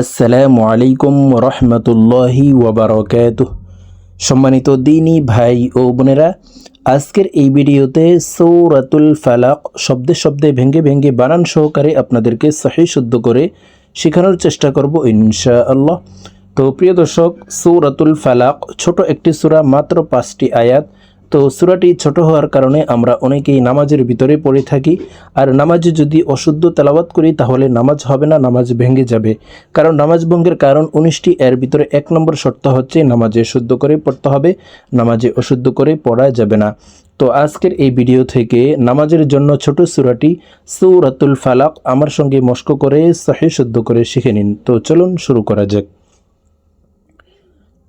আসসালামু আলাইকুম রহমতুল্লাহি ওবরকাত সম্মানিত দিনী ভাই ও বোনেরা, আজকের এই ভিডিওতে সৌরাতুল ফালাক শব্দে শব্দে ভেঙ্গে ভেঙ্গে বানান সহকারে আপনাদেরকে সহি শুদ্ধ করে শেখানোর চেষ্টা করব ইনশা আল্লাহ তো প্রিয় দর্শক, সৌরাতুল ফালাক ছোট একটি সূরা মাত্র পাঁচটি আয়াত তো সূরাটি ছোট হওয়ার কারণে আমরা অনেকেই নামাজের ভিতরে পড়ে থাকি। আর নামাজে যদি অশুদ্ধ তেলাওয়াত করি, তাহলে নামাজ হবে না, নামাজ ভেঙে যাবে। কারণ নামাজ ভঙ্গের কারণ উনিশটি, এর ভিতরে এক নম্বর শর্ত হচ্ছে নামাজে শুদ্ধ করে পড়তে হবে, নামাজে অশুদ্ধ করে পড়া যাবে না। তো আজকের এই ভিডিও থেকে নামাজের জন্য ছোট সূরাটি সূরাতুল ফালাক আমার সঙ্গে মস্ক করে সহি শুদ্ধ করে শিখে নিন। তো চলুন শুরু করা যাক।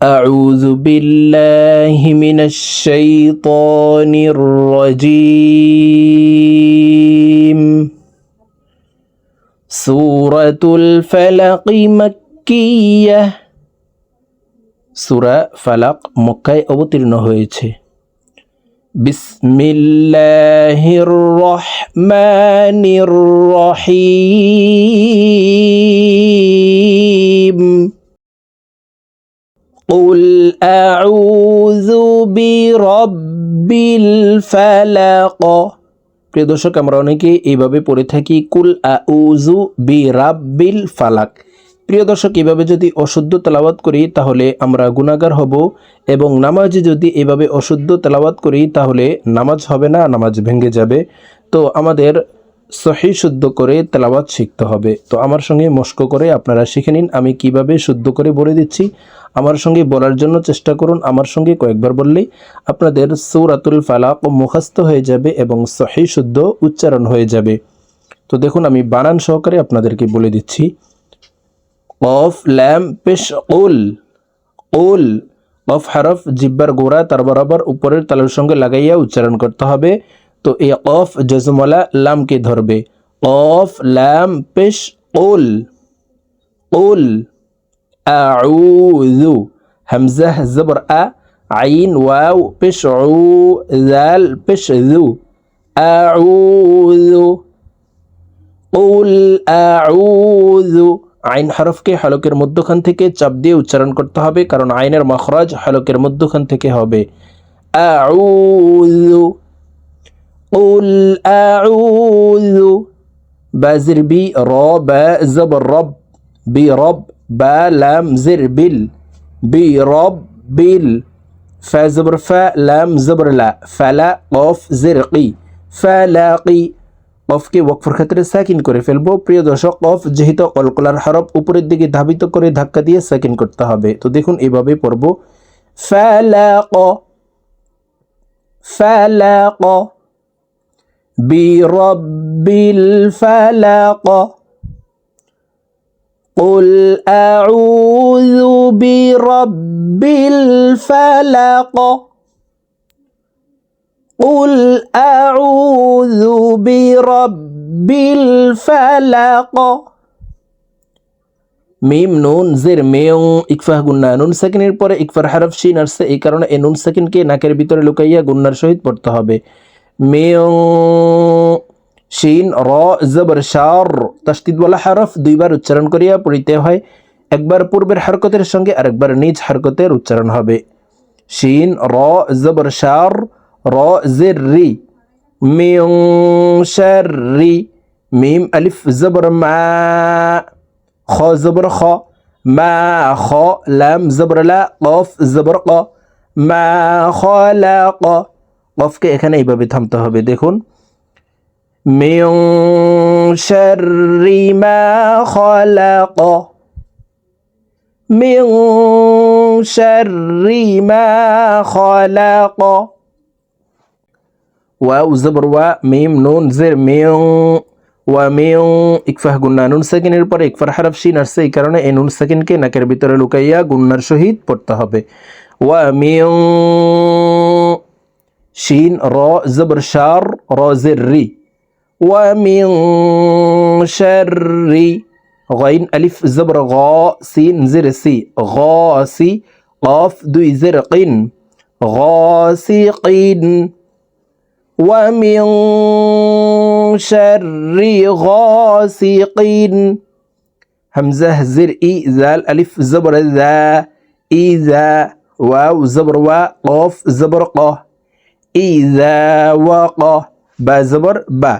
أعوذ بالله من الشيطان الرجيم سورة الفلق مكية সূরা ফালাক মক্কায় অবতীর্ণ হয়েছে বিসমিল্লাহির রহমানির রহিম قل أعوذ برب الفلق প্রিয় দর্শক আমরা অনেকে এইভাবে পড়ে থাকি কুল আউজু বি রাব্বিল ফালাক প্রিয় দর্শক এভাবে যদি অশুদ্ধ তেলাওয়াত করি তাহলে আমরা গুণাগার হব এবং নামাজে যদি এভাবে অশুদ্ধ তেলাওয়াত করি তাহলে নামাজ হবে না নামাজ ভেঙে যাবে তো আমাদের সহি শুদ্ধ করে তেলাওয়াত শিখতে হবে। তো আমার সঙ্গে মস্ক করে আপনারা শিখে নিন, আমি কীভাবে শুদ্ধ করে বলে দিচ্ছি। আমার সঙ্গে বলার জন্য চেষ্টা করুন, আমার সঙ্গে কয়েকবার বললেই আপনাদের সৌরাতুল ফালাক মুখস্থ হয়ে যাবে এবং সহি শুদ্ধ উচ্চারণ হয়ে যাবে। তো দেখুন, আমি বানান সহকারে আপনাদেরকে বলে দিচ্ছি। কফ, ল্যাম, পেশ ওল ওল কফ, হারফ, জিব্বার গোড়া, তার বরাবর উপরের তালুর সঙ্গে লাগাইয়া উচ্চারণ করতে হবে। তো এই কফ জজমলা লামকে ধরবে কফ ল্যাম পেশ ওল ওল আউযু হামজা জবর আ আইন ওয়াও পেশ উ জাল পেশ যু আউযু قل أعوذ আইন হরফকে হলকের মধ্যখান থেকে চাপ দিয়ে উচ্চারণ করতে হবে কারণ আইনের মখরাজ হলকের মধ্যখান থেকে হবে আউযু قل أعوذ بازر بي را با زبر رب برب با لام زر بل برب بل فا زبر فا لام زبر لا فلا قف زرقي فلاقي কফকে ওয়াকফের ক্ষেত্রে সাকিন করে ফেলবো প্রিয় দর্শক কফ যেহেতু কলকলার হরফ উপরের দিকে ধাবিত করে ধাক্কা দিয়ে সাকিন করতে হবে তো দেখুন এভাবে পড়ব ফালাক ফালাক বিরব্বিল ফালাক قل أعوذ برب الفلق قل أعوذ برب الفلق মিম নুন জের মেয়ং ইকফাহ গুন্না নুন সেকেন্ডের পরে ইকফার হারফ শিন আসছে এই কারণে এই নুন সেকেন্ডকে নাকের ভিতরে লুকাইয়া গুন্নার সহিত পড়তে হবে মেয়ং শিন র জবর শার তাস্তিদওয়ালা হরফ দুইবার উচ্চারণ করিয়া পড়িতে হয়। একবার পূর্বের হরকতের সঙ্গে আরেকবার নিজ হরকতের উচ্চারণ হবে। শিন র জবর শার র জের রি মিং শাররি মিম আলিফ জবর মা খ জবর খ মা খ লাম জবর লা কফ জবর ক মা খ লা ক কফকে এখানে এইভাবে থামতে হবে, দেখুন। মিং শাররি মা খলাক। মিং শাররি মা খলাক। ওয়াও জবর ওয়া, মিম, নুন, জের মিং ওয়া মিং ইকফাহ গুন্না নুন সেকেন্ডের পরে ইকফার হারফ, শিন আসছে এই কারণে এই নুন সেকেন্ডকে নাকের ভিতরে লুকাইয়া গুন্নার সহিত পড়তে হবে। ওয়া شين را زبر شار را زري. ومن شر غين ألف زبر غا سين زر سي. غاسي قاف دو زرقين غاسقين ومن شر غاسقين همزة زر إي زال ألف زبر ذا إذا واو زبر وا قاف زبر قاه ইজা বা জবর বা।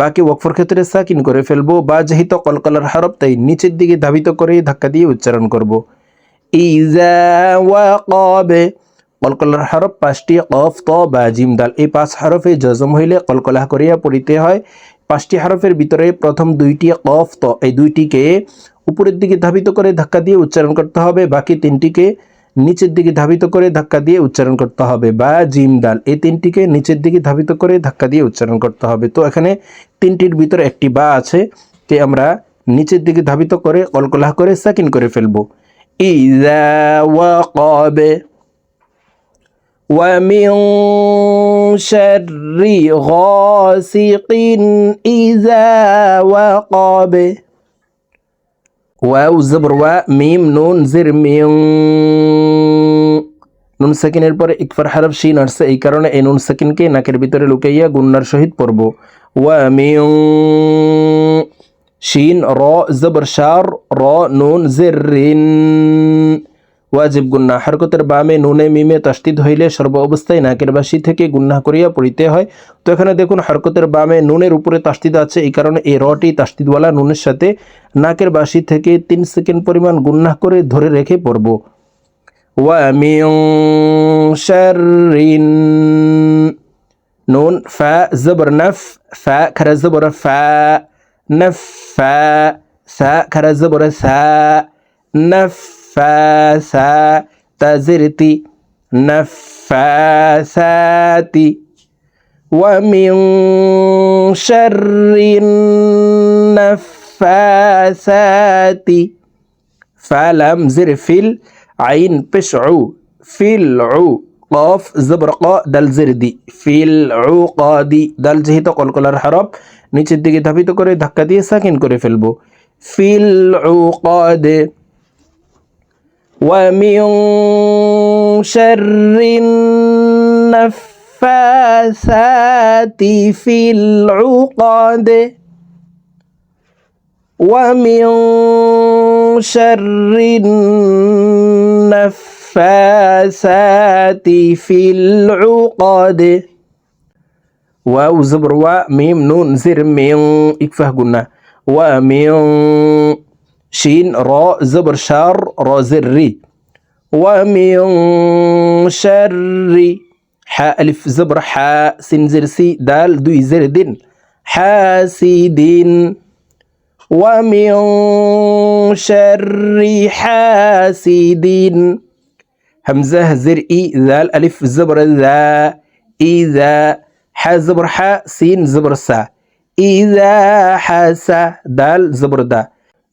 বাকি ওয়াকফর ক্ষেত্রে সাকিন করে ফেলব, বা যেহেতু কলকলার হরফ তাই নিচের দিকে ধাবিত করে ধাক্কা দিয়ে উচ্চারণ করব। ইজা কলকলার হরফ পাঁচটি কফ, ত বা জিম দাল। এই পাঁচ হরফে জজম হইলে কলকলা করিয়া পড়িতে হয়। পাঁচটি হরফের ভিতরে প্রথম দুইটি কফ, ত। এই দুইটিকে উপরের দিকে ধাবিত করে ধাক্কা দিয়ে উচ্চারণ করতে হবে। বাকি তিনটিকে নিচের দিকে ধাবিত করে ধাক্কা দিয়ে উচ্চারণ করতে হবে বা জিম দাল এই তিনটিকে নিচের দিকে ধাবিত করে ধাক্কা দিয়ে উচ্চারণ করতে হবে তো এখানে তিনটির ভিতরে একটি বা আছে তে আমরা নিচের দিকে ধাবিত করে কলকলাহ করে সাকিন করে ফেলবো ইজা ওয়াকাবে ومن شر غاسق إذا وقب ওয়াও জবর ওয়া মিম নুন জির মিং নুন সাকিনের পরে ইকফার হারফ শিন আসছে এই কারণে এই নুন সাকিনকে নাকের ভিতরে লুকাইয়া গুন্নার সহিত পড়ব ওয়া মিং শিন র জবর শার র নুন জির রিন ওয়াজিব গুন্না। হরকতের বামে, নুনে, মিমে তাস্তিদ হইলে সর্ব অবস্থায় নাকের বাসি থেকে গুন্না করিয়া পড়িতে হয়। তো এখানে দেখুন, হরকতের বামে নুনের উপরে তাস্তিদ আছে, এই কারণে এই রটি তাস্তিদওয়ালা নুনের সাথে নাকের বাসি থেকে তিন সেকেন্ড পরিমাণ গুন্না করে ধরে রেখে পড়ব। ওয়ামিং শারিন নুন, ফা, জবর, নফ, ফা, খারা, জবর, ফা, নফ, ফা সা খারা, জবর, সা, নফ। نفاسا تزرتي نفاسات ومن شر النفاسات فلم زر في العين بشعو في العو قاف زبر قا دل زردي في العقاد دل যেহেতু কলকলার হরফ নিচের দিকে ধাবিত করে ধাক্কা দিয়ে সাকিন করে ফেলবো ফিল উকাদে ومن شر النفاثات في العقد ومن شر النفاثات في العقد. واو زبر وميم نون زر من اكفه قلنا. ومن شين را زبر شار را زري. ومن شر حاء ألف زبر حاء سين زر سي دال دوي زر دين. حاسد ومن شر حاسد همزة زر إي ذال ألف زبر ذا إذا حا زبر حا سين زبر سا. إذا حسا دال زبر دا.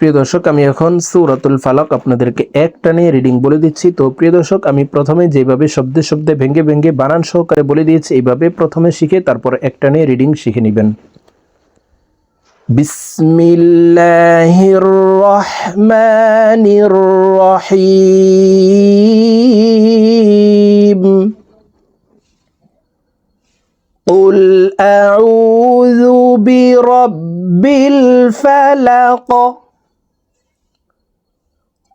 প্রিয় দর্শক আমি এখন সৌরাতুল ফালাক আপনাদেরকে এক টানে রিডিং বলে দিচ্ছি তো প্রিয় দর্শক আমি প্রথমে যেভাবে শব্দে শব্দে ভেঙ্গে ভেঙ্গে বানান সহকারে বলে দিয়েছি এইভাবে প্রথমে শিখে তারপর এক টানে রিডিং শিখে নেবেন বিসমিল্লাহির রহমানির রহিম قل أعوذ برب الفلق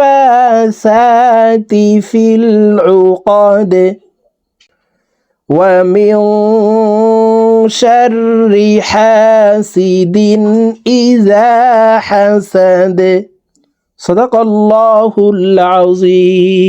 النفاسات في العقد ومن شر حاسد إذا حسد. صدق الله العظيم.